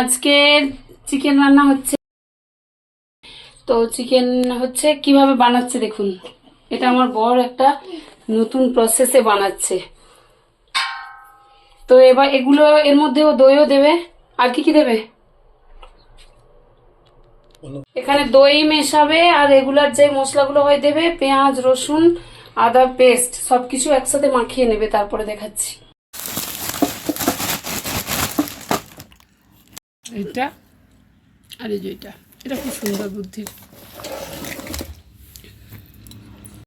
আজকে চিকেন রান্না হচ্ছে। তো চিকেন হচ্ছে কীভাবে বানাচ্ছে দেখুন। এটা আমার বর একটা নতুন প্রসেসে বানাচ্ছে। তো এবার এগুলো এর মধ্যেও দইও দেবে। আর কি কি দেবে? এখানে দই মেশাবে আর রেগুলার যে মশলাগুলো হয় দেবে, পেঁয়াজ, রসুন, আদা, পেস্ট, সবকিছু একসাথে মাখিয়ে নেবে, তারপরে দেখাচ্ছি। এটা? আর এই যে এটা। এটা খুব সুন্দর বুদ্ধির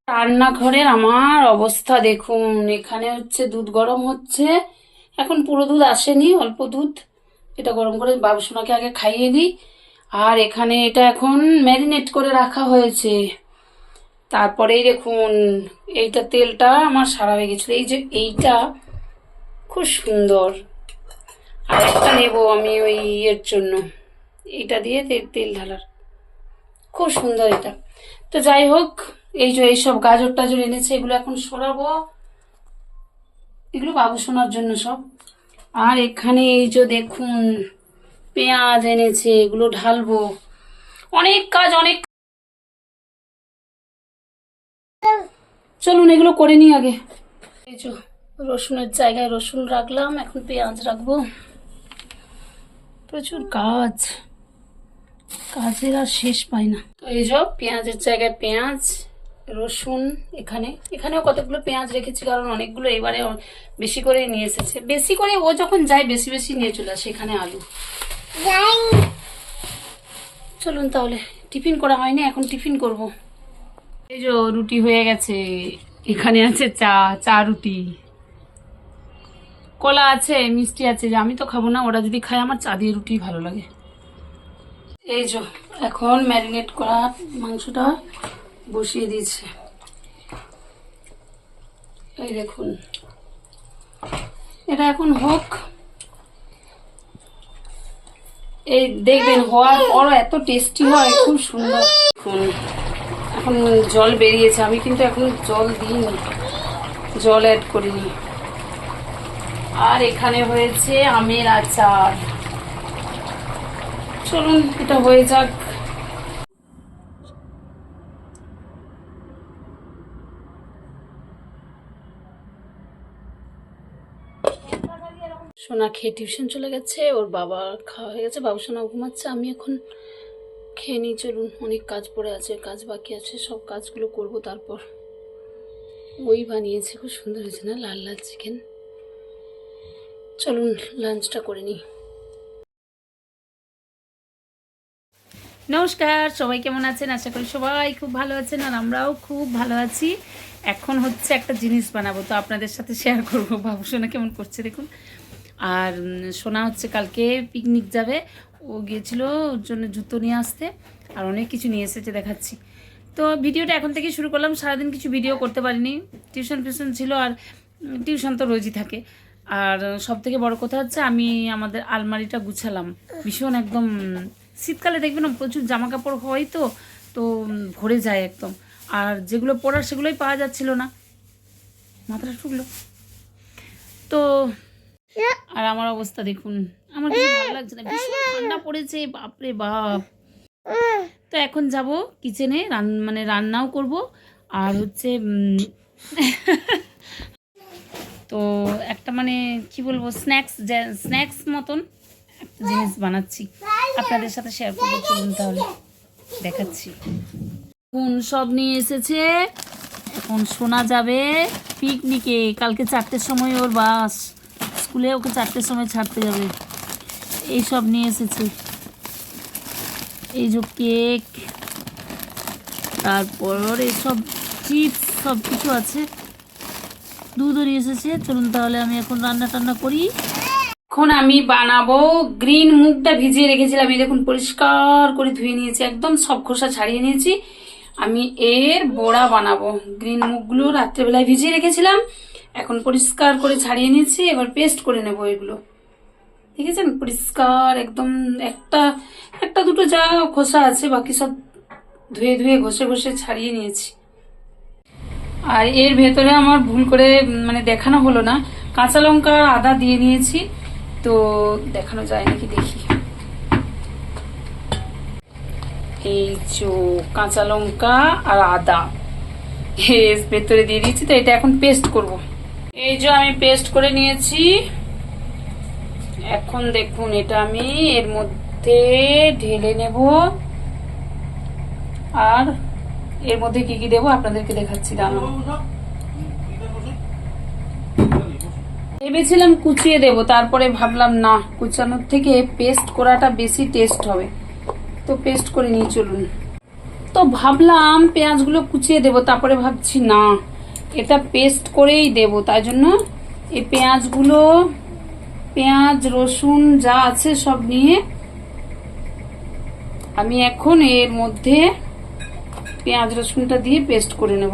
রান্নাঘরের আমার অবস্থা দেখুন, এখানে হচ্ছে দুধ গরম হচ্ছে। এখন পুরো দুধ আসেনি, অল্প দুধ। এটা গরম করে বাবুসোনাকে আগে খাইয়ে দিই। আর এখানে এটা এখন ম্যারিনেট করে রাখা হয়েছে। তারপরেই দেখুন, এইটা তেলটা আমার সারা হয়ে গেছিল। এই যে এইটা, খুব সুন্দর। আর একটা নেব আমি ওই ইয়ের জন্য। এটা দিয়ে তেল তেল ঢালার। খুব সুন্দর এটা। তো যাই হোক, এই যে এইসব গাজর টাজর এনেছে, এগুলো এখন সরাবো। এগুলো বাবু শোনার জন্য সব। আর এখানে এই যে দেখুন, পেঁয়াজ এনেছে, এগুলো ঢালবো। অনেক কাজ, অনেক চলুন, এগুলো করে নিই আগে। এই যে রসুনের জায়গায় রসুন রাখলাম, এখন পেঁয়াজ রাখব। প্রচুর কাজ। কাজের আর শেষ পাই না। তো এই যে পেঁয়াজের জায়গায় পেঁয়াজ, রসুন এখানে। এখানেও কতগুলো পেঁয়াজ রেখেছি, কারণ অনেকগুলো এবারে বেশি করে নিয়ে এসেছে। বেশি করে ও যখন যায়, বেশি বেশি নিয়ে চলে আসে এখানে আলু। চলুন তাহলে, টিফিন করা হয়নি, এখন টিফিন করব। এই যে রুটি হয়ে গেছে। এখানে আছে চা চা রুটি। কলা আছে, মিষ্টি আছে, যে আমি তো খাব না, ওরা যদি খায়, আমার চা দিয়ে রুটি ভালো লাগে। এই যে, এখন ম্যারিনেট করা মাংসটা বসিয়ে দিয়েছে। এই দেখুন। এটা এখন হোক। এই দেখবেন, হওয়ার পরও এত টেস্টি হয়, খুব সুন্দর। দেখুন, এখন জল বেরিয়েছে, আমি কিন্তু এখন জল দিইনি, জল অ্যাড করিনি। আর এখানে হয়েছে আমের আচার। চলুন, এটা হয়ে যাক। সোনা খেয়ে টিউশন চলে গেছে, ওর বাবা খাওয়া হয়ে গেছে, বাবু সোনা ঘুমাচ্ছে, আমি এখন খেয়ে নিই, চলুন, অনেক কাজ পড়ে আছে, কাজ বাকি আছে, সব কাজগুলো করব তারপর। ওই বানিয়েছে, খুব সুন্দর হয়েছে না, লাল লাল চিকেন চলুন লাঞ্চটা করে নিই। নমস্কার, সবাই কেমন আছেন? আশা করি সবাই খুব ভালো আছেন আর আমরাও খুব ভালো আছি। এখন হচ্ছে একটা জিনিস বানাবো, তো আপনাদের সাথে শেয়ার করব। বাবু সোনা কেমন করছে দেখুন। আর সোনা হচ্ছে কালকে পিকনিক যাবে। ও গিয়েছিল ওর জন্য জুতো নিয়ে আসতে আর অনেক কিছু নিয়ে এসেছে দেখাচ্ছি। তো ভিডিওটা এখন থেকে শুরু করলাম। সারাদিন কিছু ভিডিও করতে পারিনি। টিউশন ফিউশন ছিল আর টিউশন তো রোজই থাকে। আর সব থেকে বড় কথা হচ্ছে আমি আমাদের আলমারিটা গুছালাম। ভীষণ একদম, শীতকালে দেখবেন প্রচুর জামা কাপড় হয় তো তো ভরে যায় একদম। আর যেগুলো পরার সেগুলোই পাওয়া যাচ্ছিল না। মাথাটা ঠুকলো। তো আর আমার অবস্থা দেখুন, আমার কিছু ভালো লাগছে না, ভীষণ ঠান্ডা পড়েছে, বাপরে বাপ। তো এখন যাব কিচেনে রান মানে রান্নাও করব, আর হচ্ছে তো একটা মানে কি বলব স্ন্যাক্স স্ন্যাক্স মতন একটা জিনিস বানাচ্ছি। আপনাদের সাথে শেয়ার করব, চলুন তাহলে। দেখাচ্ছি। কোন সব নিয়ে এসেছে। এখন শোনা যাবে পিকনিকে কালকে চারটের সময় ওর বাস। স্কুলে ওকে চারটের সময় ছাড়তে যাবে। এই সব নিয়ে এসেছে। এই যে কেক তারপর এইসব চিপস সব কিছু আছে। নিয়ে এসেছে। চলুন তাহলে আমি এখন রান্না টান্না করি। এখন আমি বানাবো গ্রিন মুগটা ভিজিয়ে রেখেছিলাম। এই দেখুন, পরিষ্কার করে ধুয়ে নিয়েছি একদম, সব খোসা ছাড়িয়ে নিয়েছি। আমি এর বড়া বানাবো। গ্রিন মুগগুলো রাত্রেবেলায় ভিজিয়ে রেখেছিলাম। এখন পরিষ্কার করে ছাড়িয়ে নিয়েছি। এবার পেস্ট করে নেব এগুলো। ঠিক দেখেছেন? পরিষ্কার, একদম একটা একটা দুটো যা খোসা আছে, বাকি সব ধুয়ে ধুয়ে ঘষে ঘষে ছাড়িয়ে নিয়েছি। আর এর ভেতরে আমার ভুল করে মানে দেখানো হলো না। কাঁচা লঙ্কা আর আদা দিয়ে নিয়েছি, তো দেখানো যায় নাকি দেখি। এই চো কাঁচা লঙ্কা আর আদা, এর ভেতরে দিয়ে দিয়েছি, তো এটা এখন পেস্ট করব। এই যে আমি পেস্ট করে নিয়েছি, এখন দেখুন এটা আমি এর মধ্যে ঢেলে নেব। আর এর মধ্যে কি কি দেবো আপনাদেরকে দেখাচ্ছি, দাঁড়ান। ভেবেছিলাম কুচিয়ে দেব, তারপরে ভাবলাম না, কুচানোর থেকে পেস্ট করাটা বেশি টেস্ট হবে। তো পেস্ট করে নিয়ে চলুন। তো ভাবলাম পেঁয়াজগুলো কুচিয়ে দেব, তারপরে ভাবছি না, এটা পেস্ট করেই দেব। তাই জন্য এই পেঁয়াজগুলো, পেঁয়াজ, রসুন যা আছে সব নিয়ে আমি এখন এর মধ্যে পেঁয়াজ রসুনটা দিয়ে পেস্ট করে নেব।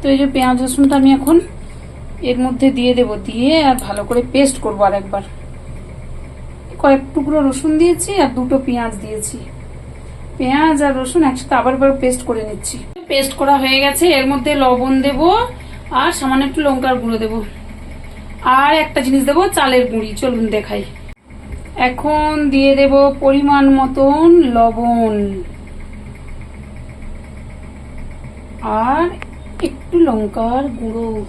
তো এই যে পেঁয়াজ রসুনটা আমি এখন এর মধ্যে দিয়ে দেব, দিয়ে আর ভালো করে পেস্ট করব আর একবার কয়েক টুকরো রসুন দিয়েছি আর দুটো পেঁয়াজ দিয়েছি। পেঁয়াজ আর রসুন একসাথে আবার আবার পেস্ট করে নিচ্ছি। পেস্ট করা হয়ে গেছে, এর মধ্যে লবণ দেব আর সামান্য একটু লঙ্কার গুঁড়ো দেব। আর একটা জিনিস দেব, চালের গুঁড়ি, চলুন দেখাই। এখন দিয়ে দেব পরিমাণ মতন লবণ। আর একটু লঙ্কার গুঁড়ো।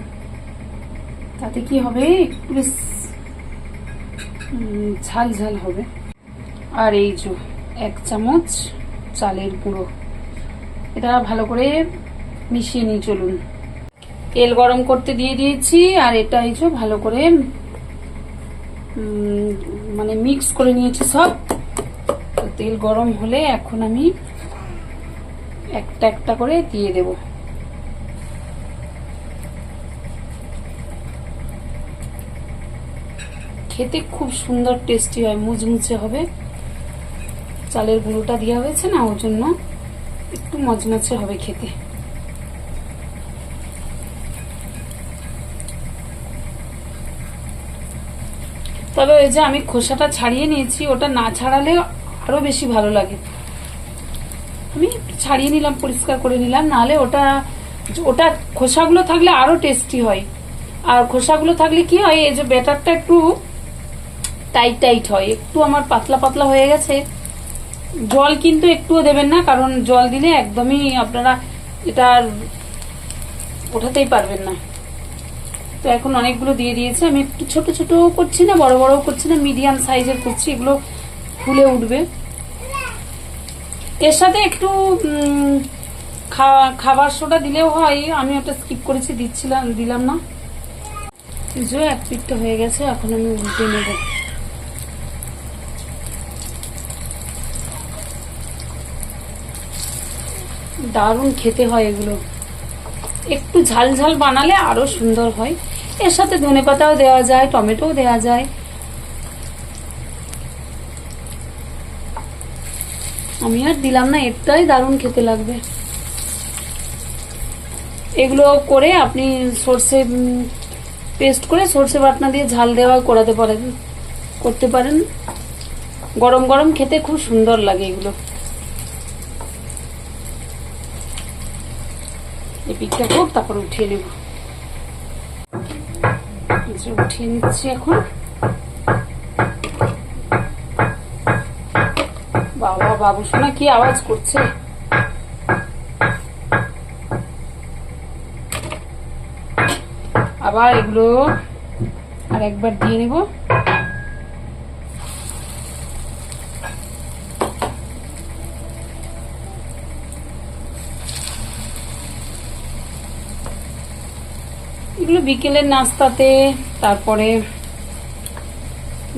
তাতে কি হবে? একটু বেশ ঝাল ঝাল হবে। আর এই যে এক চামচ চালের গুঁড়ো। এটা ভালো করে মিশিয়ে নিয়ে চলুন। তেল গরম করতে দিয়ে দিয়েছি, আর এটা এই যে ভালো করে মানে মিক্স করে নিয়েছি সব। তেল গরম হলে এখন আমি একটা একটা করে দিয়ে দেব। খেতে খুব সুন্দর টেস্টি হয়, মুচমুচে হবে। চালের গুঁড়োটা দেওয়া হয়েছে না ওর জন্য একটু মচমচে হবে খেতে। তবে ওই যে আমি খোসাটা ছাড়িয়ে নিয়েছি, ওটা না ছাড়ালে আরও বেশি ভালো লাগে। আমি ছাড়িয়ে নিলাম, পরিষ্কার করে নিলাম, নাহলে ওটা ওটা খোসাগুলো থাকলে আরও টেস্টি হয়। আর খোসাগুলো থাকলে কি হয়, এই যে ব্যাটারটা একটু টাইট টাইট হয়। একটু আমার পাতলা পাতলা হয়ে গেছে। জল কিন্তু একটুও দেবেন না, কারণ জল দিলে একদমই আপনারা এটা ওঠাতেই পারবেন না। তো এখন অনেকগুলো দিয়ে দিয়েছে। আমি একটু ছোট ছোট করছি না, বড় বড় করছি না মিডিয়াম সাইজের করছি, এগুলো ফুলে উঠবে। এর সাথে একটু খাবার সোডা দিলেও হয়, আমি ওটা স্কিপ করেছি, দিচ্ছিলাম, দিলাম না। যে এক পিঠটা হয়ে গেছে, এখন আমি উল্টে নেব। দারুণ খেতে হয় এগুলো। একটু ঝাল ঝাল বানালে আরও সুন্দর হয়। এর সাথে ধনে পাতাও দেওয়া যায়, টমেটোও দেওয়া যায়। আমি আর দিলাম না এটাই দারুণ খেতে লাগবে। এগুলো করে আপনি সর্ষে পেস্ট করে সর্ষে বাটনা দিয়ে ঝাল দেওয়া করাতে পারেন, করতে পারেন। গরম গরম খেতে খুব সুন্দর লাগে এগুলো। এই পিঠটা হোক তারপর উঠিয়ে নেব। যে উঠিয়ে নিচ্ছি এখন। বাবা, বাবু শোনা কি আওয়াজ করছে? আবার এগুলো আর একবার দিয়ে নেব। এগুলো বিকেলের নাস্তাতে, তারপরে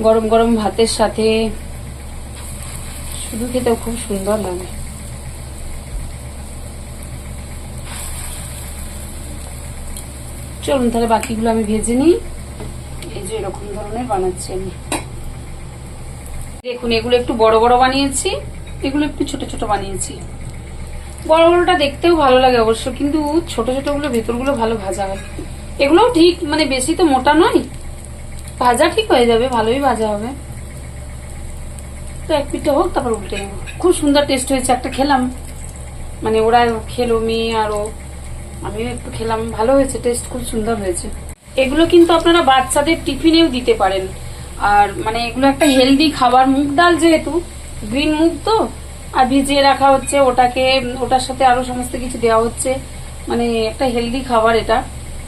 গরম গরম ভাতের সাথে। শুধু খেতেও খুব সুন্দর লাগে। চলুন তাহলে বাকিগুলো আমি ভেজে নিই। এই যে এরকম ধরনের বানাচ্ছি আমি। দেখুন, এগুলো একটু বড় বড় বানিয়েছি, এগুলো একটু ছোট ছোট বানিয়েছি। বড় বড়টা দেখতেও ভালো লাগে অবশ্য, কিন্তু ছোট ছোটগুলো ভেতরগুলো ভালো ভাজা হয়। এগুলোও ঠিক মানে বেশি তো মোটা নয়। ভাজা ঠিক হয়ে যাবে, ভালোই ভাজা হবে। তো এক পিঠটা হোক, তারপর উল্টে খুব সুন্দর টেস্ট হয়েছে, একটা খেলাম। মানে ওরা খেলো, মেয়ে আরও আমিও একটু খেলাম, ভালো হয়েছে টেস্ট খুব সুন্দর হয়েছে। এগুলো কিন্তু আপনারা বাচ্চাদের টিফিনেও দিতে পারেন। আর মানে এগুলো একটা হেলদি খাবার, মুগ ডাল যেহেতু গ্রিন মুগ তো, আর ভিজিয়ে রাখা হচ্ছে, ওটাকে, ওটার সাথে আরও সমস্ত কিছু দেওয়া হচ্ছে। মানে একটা হেলদি খাবার এটা।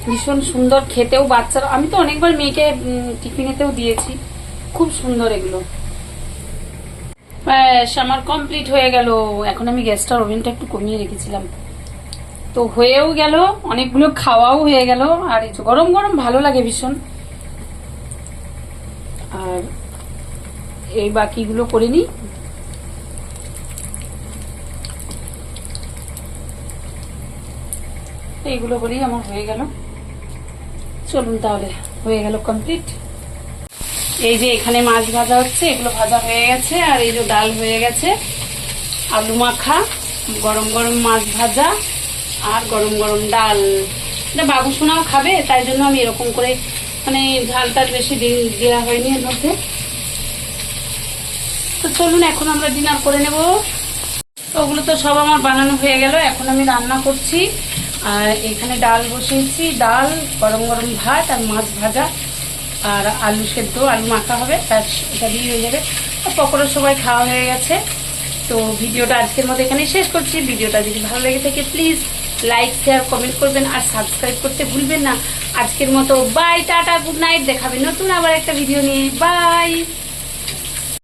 ভীষণ সুন্দর খেতেও বাচ্চারা, আমি তো অনেকবার মেয়েকে টিফিনেতেও দিয়েছি। খুব সুন্দর এগুলো। ব্যাস, আমার কমপ্লিট হয়ে গেল। এখন আমি গ্যাসটার ওভেনটা একটু কমিয়ে রেখেছিলাম। তো হয়েও গেল, অনেকগুলো খাওয়াও হয়ে গেল, আর এই গরম গরম ভালো লাগে ভীষণ। আর এই বাকিগুলো করে নিই। এইগুলো করেই আমার হয়ে গেল। চলুন তাহলে, হয়ে গেল কমপ্লিট এই যে এখানে মাছ ভাজা হচ্ছে, এগুলো ভাজা হয়ে গেছে, আর এই যে ডাল হয়ে গেছে। আলু মাখা, গরম গরম মাছ ভাজা, আর গরম গরম ডাল। এটা বাবু সোনাও খাবে, তাই জন্য আমি এরকম করে মানে ঝালটা বেশি দি- দেওয়া হয়নি এর মধ্যে। তো চলুন, এখন আমরা ডিনার করে নেব। ওগুলো তো সব আমার বানানো হয়ে গেল, এখন আমি রান্না করছি। আর এখানে ডাল বসিয়েছি, ডাল, গরম গরম ভাত আর মাছ ভাজা। আর আলু সেদ্ধ, আলু মাখা হবে তার এটা দিয়ে হয়ে যাবে। আর সবাই খাওয়া হয়ে গেছে। তো ভিডিওটা আজকের মতো এখানে শেষ করছি। ভিডিওটা যদি ভালো লেগে থাকে প্লিজ লাইক শেয়ার কমেন্ট করবেন আর সাবস্ক্রাইব করতে ভুলবেন না। আজকের মতো বাই টাটা গুড নাইট দেখাবেন নতুন আবার একটা ভিডিও নিয়ে। বাই